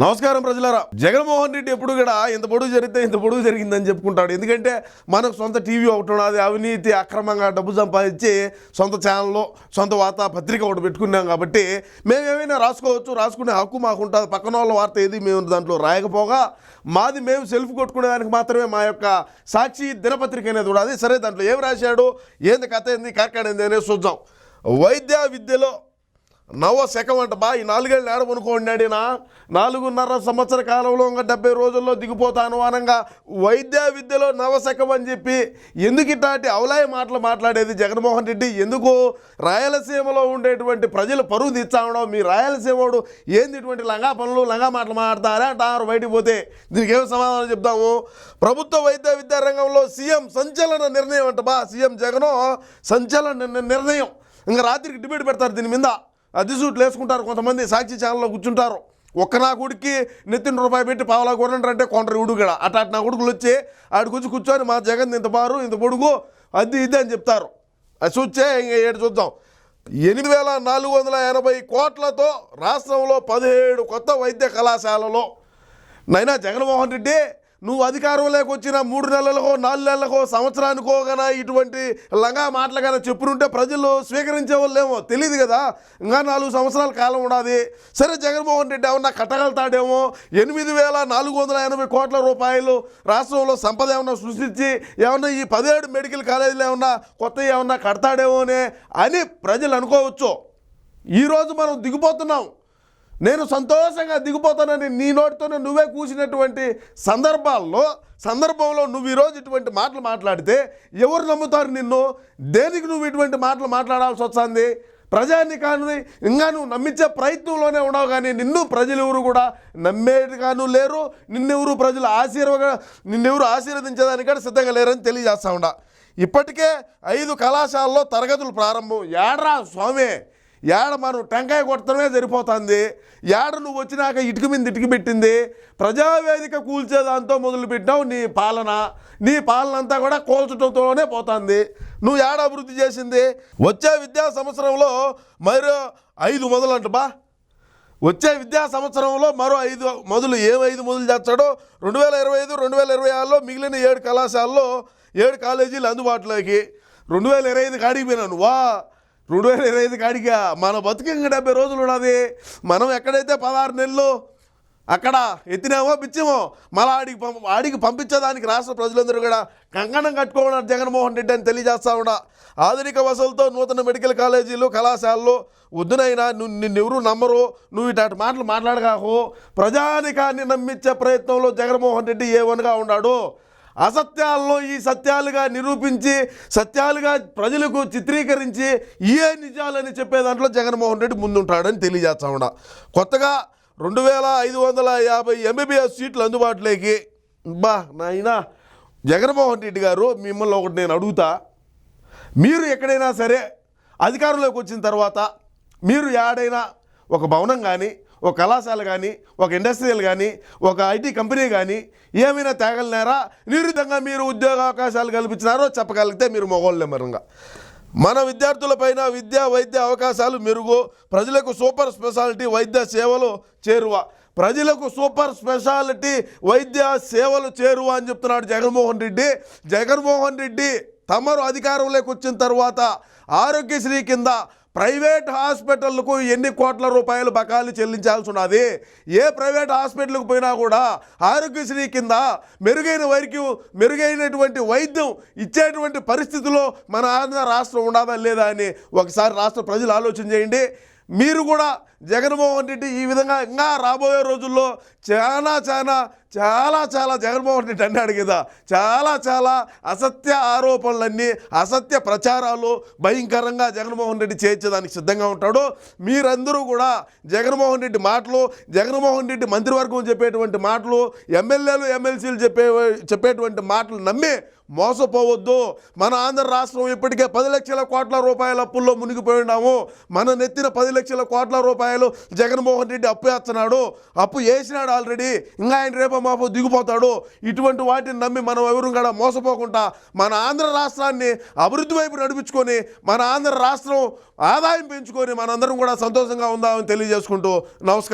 నమస్కారం ప్రజలారా. జగన్మోహన్ రెడ్డి ఎప్పుడు కూడా ఇంత పొడుగు జరిగితే ఇంత పొడుగు జరిగిందని చెప్పుకుంటాడు. ఎందుకంటే మనకు సొంత టీవీ ఒకటి ఉన్నది అవినీతి అక్రమంగా డబ్బు సంపాదించి సొంత ఛానల్లో సొంత వార్తా పత్రిక ఒకటి పెట్టుకున్నాం కాబట్టి మేము ఏమైనా రాసుకోవచ్చు రాసుకునే హక్కు మాకు ఉంటుంది. పక్కన వాళ్ళ వార్త ఏది మేము దాంట్లో రాయకపోగా మాది మేము సెల్ఫ్ కొట్టుకునేదానికి మాత్రమే మా యొక్క సాక్షి దినపత్రిక అనేది కూడా అది. సరే దాంట్లో ఏం రాశాడు ఏంది కథ ఏంది కార్కాడేంది అనేది చూద్దాం. వైద్య విద్యలో నవ శకం అంట బా ఈ నాలుగేళ్ళు ఏడమనుకోండినా నాలుగున్నర సంవత్సర కాలంలో ఇంకా డెబ్బై రోజుల్లో దిగిపోతాను అనంగా వైద్య విద్యలో నవశకం అని చెప్పి ఎందుకు ఇట్లాంటి అవలాయ మాటలు మాట్లాడేది జగన్మోహన్ రెడ్డి? ఎందుకు రాయలసీమలో ఉండేటువంటి ప్రజలు పరువు తెచ్చామడం మీ రాయలసీమడు ఏంది ఇటువంటి లంగా పనులు లంగా మాటలు మాట్లాడతారా అంటారు బయటికి పోతే. దీనికి ఏం సమాధానం చెప్తాము ప్రభుత్వ వైద్య విద్యా రంగంలో సీఎం సంచలన నిర్ణయం అంట బా సీఎం జగన్ సంచలన నిర్ణయం. ఇంకా రాత్రికి డిబేట్ పెడతారు దీని మీద. అద్దె సూట్లు వేసుకుంటారు. కొంతమంది సాక్షి ఛానల్లో కూర్చుంటారు. ఒక్క నా కొడుక్కి నెత్తిన రూపాయి పెట్టి పావలా కొనంటారు అంటే ఉడుగడ ఇడు కూడా నా కొడుకులు వచ్చి ఆడికి వచ్చి కూర్చొని మా జగన్ ఇంత బారు ఇంత పొడుగు అది ఇది అని చెప్తారు. అది చూచే ఇంక ఏడు చూద్దాం. ఎనిమిది వేల నాలుగు వందల ఎనభై కోట్లతో రాష్ట్రంలో పదిహేడు కొత్త వైద్య కళాశాలలో. నైనా జగన్మోహన్ రెడ్డి నువ్వు అధికారంలోకి వచ్చిన మూడు నెలలకో నాలుగు నెలలకో సంవత్సరానికో గన ఇటువంటి లంగా మాటలు కానీ చెప్పునుంటే ప్రజలు స్వీకరించే వాళ్ళేమో తెలియదు కదా ఇంకా నాలుగు సంవత్సరాల కాలం ఉండాది. సరే జగన్మోహన్ రెడ్డి ఏమన్నా కట్టగలుగుతాడేమో? ఎనిమిది వేల నాలుగు వందల ఎనభై కోట్ల రూపాయలు రాష్ట్రంలో సంపద ఏమన్నా సృష్టించి ఏమన్నా ఈ పదిహేడు మెడికల్ కాలేజీలు ఏమన్నా కొత్త ఏమన్నా కడతాడేమోనే అని ప్రజలు అనుకోవచ్చు. ఈరోజు మనం దిగిపోతున్నాం. నేను సంతోషంగా దిగిపోతానని నీ నోటితోనే నువ్వే కూసినటువంటి సందర్భాల్లో సందర్భంలో నువ్వు ఈరోజు ఇటువంటి మాటలు మాట్లాడితే ఎవరు నమ్ముతారు నిన్ను? దేనికి నువ్వు ఇటువంటి మాటలు మాట్లాడాల్సి వస్తుంది? ప్రజాన్ని కానీ ఇంకా నువ్వు నమ్మించే ప్రయత్నంలోనే ఉండవు కానీ నిన్ను ప్రజలు ఎవరు కూడా నమ్మేది కాను లేరు. నిన్నెవరు ప్రజలు ఆశీర్వ నిన్నెవరు ఆశీర్వదించేదానికి కూడా సిద్ధంగా లేరని తెలియజేస్తా ఉండ ఇప్పటికే ఐదు కళాశాలలో తరగతులు ప్రారంభం. ఏడ్రా స్వామి? ఏడ మనం టెంకాయ కొట్టడమే సరిపోతుంది. ఏడ నువ్వు వచ్చినాక ఇటుక మీద ఇటుక పెట్టింది. ప్రజావేదిక కూల్చేదాంతో మొదలుపెట్టావు నీ పాలన. నీ పాలన అంతా కూడా కూల్చడంతోనే పోతుంది. నువ్వు ఏడ అభివృద్ధి చేసింది? వచ్చే విద్యా సంవత్సరంలో మరో ఐదు మొదలంట బా. వచ్చే విద్యా సంవత్సరంలో మరో ఐదు మొదలు ఏం ఐదు మొదలు చేస్తాడో? రెండు వేల ఇరవై ఐదు రెండు వేల ఇరవై ఆరులో మిగిలిన ఏడు కళాశాలలో ఏడు కాలేజీలు అందుబాటులోకి. రెండు వేల ఇరవై ఐదు కాడికి పోయినాను వా రెండు వేల ఇరవై ఐదు కాడిగా మన బతుకు ఇంకా డెబ్బై రోజులు ఉన్నది. మనం ఎక్కడైతే పదహారు నెలలు అక్కడ ఎత్తినామో పిచ్చామో మళ్ళీ ఆడికి పంప ఆడికి పంపించేదానికి రాష్ట్ర ప్రజలందరూ కూడా కంకణం కట్టుకోవడం జగన్మోహన్ రెడ్డి అని తెలియజేస్తా ఉన్నా. ఆధునిక వసతులతో నూతన మెడికల్ కాలేజీలు కళాశాలలు వద్దునైనా నువ్వు నిన్నెవరు నమ్మరు. నువ్వు ఇటు మాటలు మాట్లాడగాకు. ప్రజానికాన్ని నమ్మించే ప్రయత్నంలో జగన్మోహన్ రెడ్డి ఏవనగా ఉన్నాడు? అసత్యాల్లో ఈ సత్యాలుగా నిరూపించి సత్యాలుగా ప్రజలకు చిత్రీకరించి ఏ నిజాలని చెప్పే దాంట్లో జగన్మోహన్ రెడ్డి ముందుంటాడని తెలియజేస్తామన్న కొత్తగా రెండు వేల ఐదు వందల యాభై ఎంబీబీఎస్ సీట్లు అందుబాటులోకి. బా నాయనా జగన్మోహన్ రెడ్డి గారు మిమ్మల్ని ఒకటి నేను అడుగుతా. మీరు ఎక్కడైనా సరే అధికారంలోకి వచ్చిన తర్వాత మీరు ఏడైనా ఒక భవనం కానీ ఒక కళాశాల కానీ ఒక ఇండస్ట్రియల్ కానీ ఒక ఐటీ కంపెనీ కానీ ఏమైనా తేగలినారా? నిరుద్ధంగా మీరు ఉద్యోగ అవకాశాలు కల్పించినారో చెప్పగలిగితే మీరు మొగోళ్ళే మరంగా మన విద్యార్థులపైన విద్యా వైద్య అవకాశాలు మెరుగు. ప్రజలకు సూపర్ స్పెషాలిటీ వైద్య సేవలు చేరువ. ప్రజలకు సూపర్ స్పెషాలిటీ వైద్య సేవలు చేరువ అని చెప్తున్నాడు జగన్మోహన్ రెడ్డి. జగన్మోహన్ రెడ్డి తమరు అధికారంలోకి వచ్చిన తర్వాత ఆరోగ్యశ్రీ కింద ప్రైవేట్ హాస్పిటల్కు ఎన్ని కోట్ల రూపాయలు బకాయిలు చెల్లించాల్సి ఉన్నది? ఏ ప్రైవేట్ హాస్పిటల్కి పోయినా కూడా ఆరోగ్యశ్రీ కింద మెరుగైన వైద్యం మెరుగైనటువంటి వైద్యం ఇచ్చేటువంటి పరిస్థితిలో మన ఆంధ్ర రాష్ట్రం ఉండదా లేదా అని ఒకసారి రాష్ట్ర ప్రజలు ఆలోచన చేయండి. మీరు కూడా జగన్మోహన్ రెడ్డి ఈ విధంగా ఇంకా రాబోయే రోజుల్లో చాలా చాలా చాలా చాలా జగన్మోహన్ రెడ్డి అన్నాడు కదా. చాలా చాలా అసత్య ఆరోపణలన్నీ అసత్య ప్రచారాలు భయంకరంగా జగన్మోహన్ రెడ్డి చేర్చేదానికి సిద్ధంగా ఉంటాడు. మీరందరూ కూడా జగన్మోహన్ రెడ్డి మాటలు జగన్మోహన్ రెడ్డి మంత్రివర్గం చెప్పేటువంటి మాటలు ఎమ్మెల్యేలు ఎమ్మెల్సీలు చెప్పే చెప్పేటువంటి మాటలు నమ్మి మోసపోవద్దు. మన ఆంధ్ర రాష్ట్రం ఇప్పటికే పది లక్షల కోట్ల రూపాయల అప్పుల్లో మునిగిపోయినాము మన నెత్తిన పది లక్షల కోట్ల రూపాయలు జగన్మోహన్ రెడ్డి అప్పు వేస్తున్నాడు అప్పు వేసినాడు ఆల్రెడీ ఇంకా ఆయన రేపో మాపో దిగిపోతాడు. ఇటువంటి వాటిని నమ్మి మనం ఎవరు కూడా మోసపోకుండా మన ఆంధ్ర రాష్ట్రాన్ని అభివృద్ధి వైపు నడిపించుకొని మన ఆంధ్ర రాష్ట్రం ఆదాయం పెంచుకొని మనందరం కూడా సంతోషంగా ఉందామని తెలియజేసుకుంటూ నమస్కారం.